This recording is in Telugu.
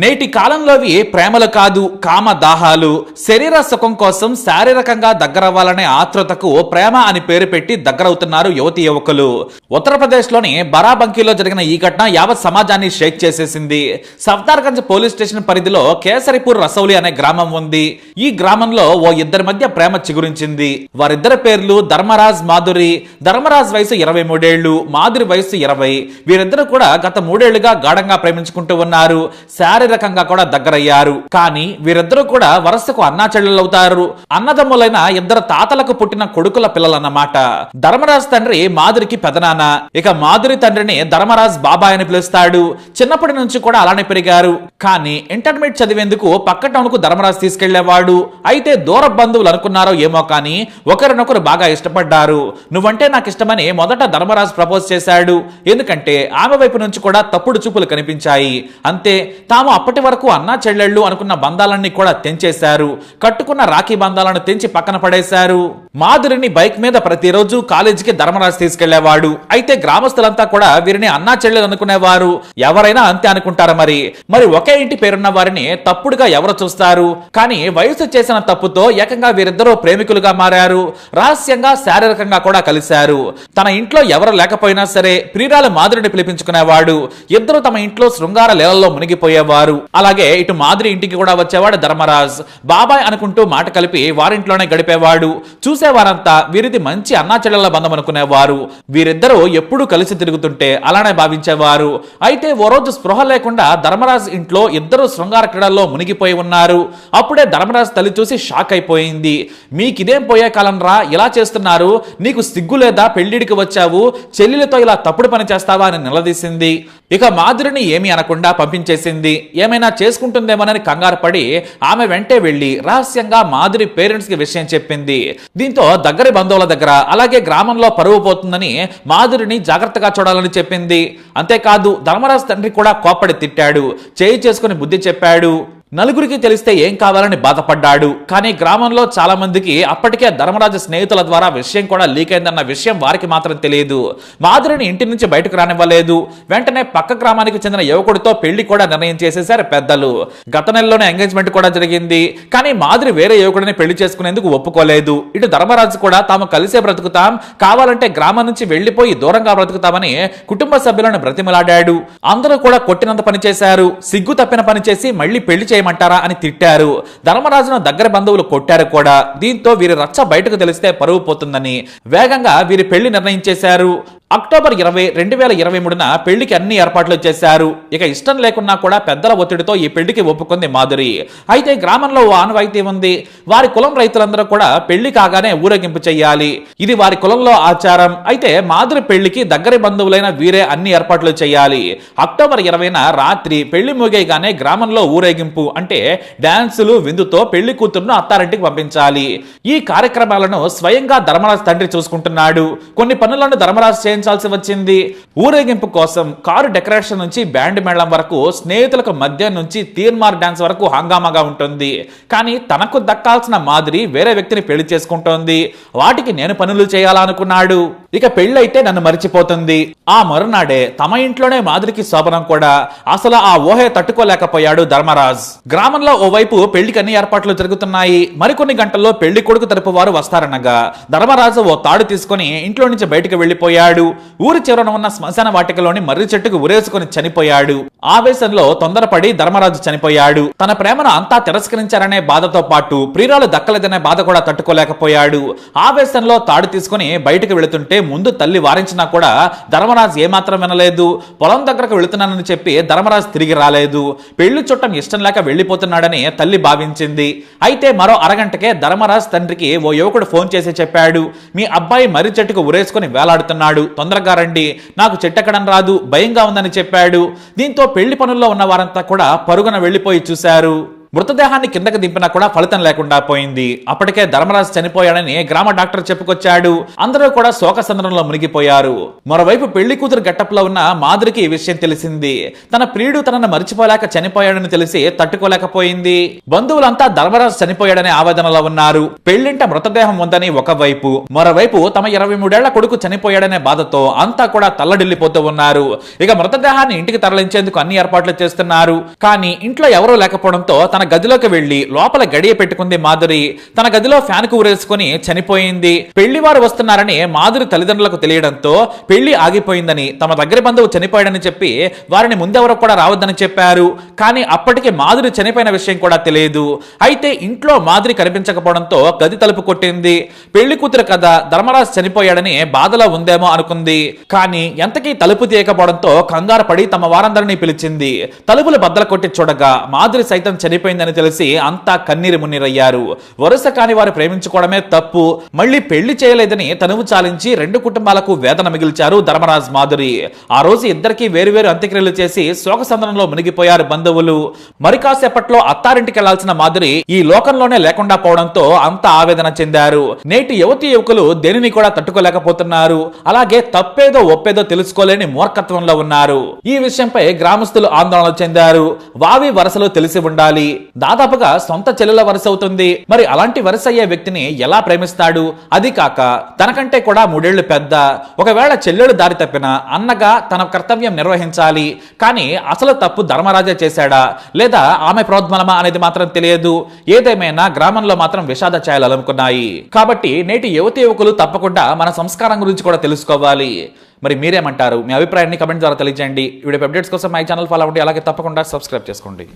నేటి కాలంలోవి ప్రేమలు కాదు కామ దాహాలు శరీర సుఖం కోసం శారీరకంగా దగ్గరవ్వాలనే ఆతృతకు ప్రేమ అని పేరు పెట్టి దగ్గరవుతున్నారు యువతి యువకులు. ఉత్తరప్రదేశ్లోని బరాబంకీలో జరిగిన ఈ ఘటన యావత్ సమాజాన్ని షేక్ చేసేసింది. సఫ్దార్గంజ్ పోలీస్ స్టేషన్ పరిధిలో కేసరిపూర్ రసౌలి అనే గ్రామం ఉంది. ఈ గ్రామంలో ఓ ఇద్దరి మధ్య ప్రేమ చిగురించింది. వారిద్దరి పేర్లు ధర్మరాజ్ మాధురి. ధర్మరాజ్ వయసు ఇరవై మూడేళ్ళు మాధురి వయసు ఇరవై. వీరిద్దరు కూడా గత మూడేళ్ళుగా గాఢంగా ప్రేమించుకుంటూ ఉన్నారు. శారీరకంగా కూడా దగ్గరయ్యారు. కానీ వీరిద్దరూ కూడా వరసకు అన్నా చెల్లెలవుతారు అన్నదమ్ములైన ఇద్దరు తాతలకు పుట్టిన కొడుకుల పిల్లలన్నమాట. ధర్మరాజ్ తండ్రి మాధురికి పెదనాన్న. ఇక మాధురి తండ్రిని ధర్మరాజ్ బాబాయ్ అని పిలుస్తాడు. చిన్నప్పటి నుంచి కూడా అలానే పెరిగారు. కానీ ఇంటర్మీడియట్ చదివేందుకు పక్క టౌన్కు ధర్మరాజ్ తీసుకెళ్ళేవాడు. అయితే దూర బంధువులు అనుకున్నారో ఏమో కానీ ఒకరినొకరు బాగా ఇష్టపడ్డారు. నువ్వంటే నాకు ఇష్టమని మొదట ధర్మరాజ్ ప్రపోజ్ చేశాడు. ఎందుకంటే ఆమె వైపు నుంచి కూడా తప్పుడు చూపులు కనిపించాయి. అంతే తాము అప్పటి వరకు అన్నా చెల్లెళ్ళు అనుకున్న బంధాలన్నీ కూడా తెంచేశారు. కట్టుకున్న రాఖీ బంధాలను తెంచి పక్కన పడేశారు. మాధురిని బైక్ మీద ప్రతిరోజు కాలేజీకి ధర్మరాజ్ తీసుకెళ్ళేవాడు. అయితే గ్రామస్తులంతా కూడా వీరిని అన్నా చెల్లెలు అనుకునేవారు. ఎవరైనా అంతే అనుకుంటారు మరి? మరి ఒకే ఇంటి పేరున్న వారిని తప్పుడుగా ఎవరు చూస్తారు? కానీ వయసు చేసిన తప్పుతో ఏకంగా వీరిద్దరూ ప్రేమికులుగా మారారు. రహస్యంగా శారీరకంగా కూడా కలిశారు. తన ఇంట్లో ఎవరు లేకపోయినా సరే ప్రియురాలు మాధురిని పిలిపించుకునేవాడు. ఇద్దరు తమ ఇంట్లో శృంగార లీలల్లో మునిగిపోయేవారు. అలాగే ఇటు మాధురి ఇంటికి కూడా వచ్చేవాడు ధర్మరాజ్. బాబాయ్ అనుకుంటూ మాట కలిపి వారింట్లోనే గడిపేవాడు. చూసి చూసేవారంతా వీరిది మంచి అన్నాచెల్లెల బంధం అనుకునేవారు. వీరిద్దరూ ఎప్పుడూ కలిసి తిరుగుతుంటే అలానే భావించేవారు. అయితే ఓ రోజు స్పృహ లేకుండా ధర్మరాజ్ ఇంట్లో ఇద్దరు శృంగార క్రీడల్లో మునిగిపోయి ఉన్నారు. అప్పుడే ధర్మరాజ్ తల్లి చూసి షాక్ అయిపోయింది. మీకిదేం పోయే కాలం రా? ఇలా చేస్తున్నారు. నీకు సిగ్గు లేదా? పెళ్ళిడికి వచ్చావు. చెల్లెలతో ఇలా తప్పుడు పని చేస్తావా? అని నిలదీసింది. ఇక మాధురిని ఏమీ అనకుండా పంపించేసింది. ఏమైనా చేసుకుంటుందేమోనని కంగారు పడి ఆమె వెంటే వెళ్ళి రహస్యంగా మాధురి పేరెంట్స్కి విషయం చెప్పింది. దీంతో దగ్గరి బంధువుల దగ్గర అలాగే గ్రామంలో పరువు పోతుందని మాధురిని జాగ్రత్తగా చూడాలని చెప్పింది. అంతేకాదు ధర్మరాజు తండ్రి కూడా కోపడి తిట్టాడు. చేయి చేసుకుని బుద్ధి చెప్పాడు. నలుగురికి తెలిస్తే ఏం కావాలని బాధపడ్డాడు. కానీ గ్రామంలో చాలా మందికి అప్పటికే ధర్మరాజు స్నేహితుల ద్వారా విషయం కూడా లీక్ అయిందన్న విషయం వారికి మాత్రం తెలియదు. మాధురిని ఇంటి నుంచి బయటకు రానివ్వలేదు. వెంటనే పక్క గ్రామానికి చెందిన యువకుడితో పెళ్ళి కూడా నిర్ణయం చేసేశారు పెద్దలు. గత నెలలోనే ఎంగేజ్మెంట్ కూడా జరిగింది. కానీ మాధురి వేరే యువకుడిని పెళ్ళి చేసుకునేందుకు ఒప్పుకోలేదు. ఇటు ధర్మరాజు కూడా తాము కలిసే బ్రతుకుతాం. కావాలంటే గ్రామం నుంచి వెళ్ళిపోయి దూరంగా బ్రతుకుతామని కుటుంబ సభ్యులను బ్రతిమలాడాడు. అందరూ కూడా కొట్టినంత పని చేశారు. సిగ్గు తప్పిన పని చేసి మళ్ళీ పెళ్ళి చేయమంటారా అని తిట్టారు. ధర్మరాజును దగ్గర బంధువులు కొట్టారు కూడా. దీంతో వీరి రచ్చ బయటకు తెలిస్తే పరువు పోతుందని. వేగంగా వీరి పెళ్ళి నిర్ణయించేశారు. అక్టోబర్ ఇరవై రెండు వేల ఇరవై మూడున పెళ్ళికి అన్ని ఏర్పాట్లు చేశారు. ఇక ఇష్టం లేకున్నా కూడా పెద్దల ఒత్తిడితో ఈ పెళ్ళికి ఒప్పుకుంది మాధురి. అయితే గ్రామంలో ఓ ఆనవాయితీ ఉంది. వారి కులం రైతులందరూ కూడా పెళ్ళి కాగానే ఊరేగింపు చేయాలి. ఇది వారి కులంలో ఆచారం. అయితే మాధురి పెళ్ళికి దగ్గరి బంధువులైన వీరే అన్ని ఏర్పాట్లు చేయాలి. అక్టోబర్ ఇరవైన రాత్రి పెళ్ళి ముగియగానే గ్రామంలో ఊరేగింపు. అంటే డాన్సులు విందుతో పెళ్ళి కూతురును అత్తారింటికి పంపించాలి. ఈ కార్యక్రమాలను స్వయంగా ధర్మరాజ్ తండ్రి చూసుకుంటున్నాడు. కొన్ని పనులను ధర్మరాజు చేయించాల్సి వచ్చింది. ఊరేగింపు కోసం కారు డెకరేషన్ నుంచి బ్యాండ్ మేళం వరకు స్నేహితులకు మధ్య నుంచి తీర్మార్ డాన్స్ వరకు హంగామాగా ఉంటుంది. కానీ తనకు దక్కాల్సిన మాదిరి వేరే వ్యక్తిని పెళ్ళి చేసుకుంటోంది. వాటికి నేను పనులు చేయాలనుకున్నాడు. ఇక పెళ్ళైతే నన్ను మర్చిపోతుంది. ఆ మరునాడే తమ ఇంట్లోనే మాదిరికి శోభనం కూడా. అసలు ఆ ఊహే తట్టుకోలేకపోయాడు ధర్మరాజ్. గ్రామంలో ఓవైపు పెళ్ళికి అన్ని ఏర్పాట్లు జరుగుతున్నాయి. మరికొన్ని గంటల్లో పెళ్ళి కొడుకు తరపు వారు వస్తారనగా ధర్మరాజు ఓ తాడు తీసుకుని ఇంట్లో నుంచి బయటకు వెళ్ళిపోయాడు ఊరి చివరన ఉన్న శ్మశాన వాటికలోని మర్రి చెట్టుకు ఉరేసుకుని చనిపోయాడు. ఆవేశంలో తొందరపడి ధర్మరాజు చనిపోయాడు. తన ప్రేమను అంతా తిరస్కరించారనే బాధతో పాటు ప్రియురాలు దక్కలేదనే బాధ కూడా తట్టుకోలేకపోయాడు. ఆవేశంలో తాడు తీసుకుని బయటకు వెళుతుంటే ముందు తల్లి వారించినా కూడా ధర్మరాజు ఏమాత్రం వినలేదు. పొలం దగ్గరకు వెళుతున్నానని చెప్పి ధర్మరాజు తిరిగి రాలేదు. పెళ్ళి చుట్టం ఇష్టం లేక వెళ్ళిపోతున్నాడని తల్లి భావించింది. అయితే మరో అరగంటకే ధర్మరాజు తండ్రికి ఓ యువకుడు ఫోన్ చేసి చెప్పాడు. మీ అబ్బాయి మర్రి చెట్టుకు ఉరేసుకుని వేలాడుతున్నాడు. తొందరగా రండి. నాకు చెట్టెక్కడం రాదు భయంగా ఉందని చెప్పాడు. దీంతో పెళ్ళి పనుల్లో ఉన్న వారంతా కూడా పరుగున వెళ్ళిపోయి చూశారు. మృతదేహాన్ని కిందకి దింపినా కూడా ఫలితం లేకుండా పోయింది. అప్పటికే ధర్మరాజు చనిపోయాడని గ్రామ డాక్టర్ చెప్పుకొచ్చాడు. అందరూ కూడా శోక సంద్రంలో మునిగిపోయారు. మరోవైపు పెళ్ళి కూతురు గట్టపులో ఉన్న మాధురికి ఈ విషయం తెలిసింది. తన ప్రియుడు తనను మర్చిపోలేక చనిపోయాడని తెలిసి తట్టుకోలేకపోయింది. బంధువులంతా ధర్మరాజు చనిపోయాడనే ఆవేదనలో ఉన్నారు. పెళ్ళింట మృతదేహం ఉందని ఒకవైపు. మరోవైపు తమ ఇరవై మూడేళ్ళ కొడుకు చనిపోయాడనే బాధతో అంతా కూడా తల్లడిల్లిపోతూ ఉన్నారు. ఇక మృతదేహాన్ని ఇంటికి తరలించేందుకు అన్ని ఏర్పాట్లు చేస్తున్నారు. కానీ ఇంట్లో ఎవరూ లేకపోవడంతో తన గదిలోకి వెళ్ళి లోపల గడియ పెట్టుకుంది మాధురి. తన గదిలో ఫ్యాన్కు ఊరేసుకుని చనిపోయింది. పెళ్ళి వారు వస్తున్నారని మాధురి తల్లిదండ్రులకు తెలియడంతో పెళ్ళి ఆగిపోయిందని తమ దగ్గర బంధువు చనిపోయాడని చెప్పి వారిని ముందెవరూ కూడా రావద్దని చెప్పారు. కానీ అప్పటికి మాధురి చనిపోయిన విషయం కూడా తెలియదు. అయితే ఇంట్లో మాధురి కనిపించకపోవడంతో గది తలుపు కొట్టింది. పెళ్ళి కూతురు కదా ధర్మరాజ్ చనిపోయాడని బాధలో ఉందేమో అనుకుంది. కానీ ఎంతకీ తలుపు తీయకపోవడంతో కంగారు పడి తమ వారందరినీ పిలిచింది. తలుపులు బద్దలు కొట్టి చూడగా మాధురి సైతం చనిపోయిందని తెలిసి అంతా కన్నీరు మున్నీరయ్యారు. వరుస కాని వారు ప్రేమించుకోవడమే తప్పు. మళ్ళీ పెళ్ళి చేయలేదని తనువు చాలించి రెండు కుటుంబాలకు వేదన మిగిల్చారు ధర్మరాజ్ మాధురి. ఆ రోజు ఇద్దరికి వేరువేరు అంత్యక్రియలు చేసి శోకసందనంలో మునిగిపోయారు బంధువులు. మరి కాసేపట్లో అత్తారింటికి వెళ్ళాల్సిన మాధురి ఈ లోకంలోనే లేకుండా పోవడంతో అంత ఆవేదన చెందారు. నేటి యువతి యువకులు దేనిని కూడా తట్టుకోలేకపోతున్నారు. అలాగే తప్పేదో ఒప్పేదో తెలుసుకోలేని మూర్ఖత్వంలో ఉన్నారు. ఈ విషయంపై గ్రామస్తులు ఆందోళన చెందారు. వావి వరసలో తెలిసి ఉండాలి. దాదాపుగా సొంత చెల్లెల వరుస అవుతుంది. మరి అలాంటి వరుస అయ్యే వ్యక్తిని ఎలా ప్రేమిస్తాడు? అది కాక తనకంటే కూడా మూడేళ్ళు పెద్ద. ఒకవేళ చెల్లెలు దారి తప్పిన అన్నగా తన కర్తవ్యం నిర్వహించాలి. కానీ అసలు తప్పు ధర్మరాజే చేశాడా? లేదా ఆమె ప్రోద్మలమా అనేది మాత్రం తెలియదు. ఏదేమైనా గ్రామంలో మాత్రం విషాద ఛాయలు అలుముకున్నాయి. కాబట్టి నేటి యువతి యువకులు తప్పకుండా మన సంస్కారం గురించి కూడా తెలుసుకోవాలి. మరి మీరేమంటారు? మీ అభిప్రాయాన్ని కమెంట్ ద్వారా తెలియజేయండి. వీడియో అప్డేట్స్ కోసం మై ఛానల్ ఫాలో అవ్వండి. అలాగే తప్పకుండా సబ్స్క్రైబ్ చేసుకోండి.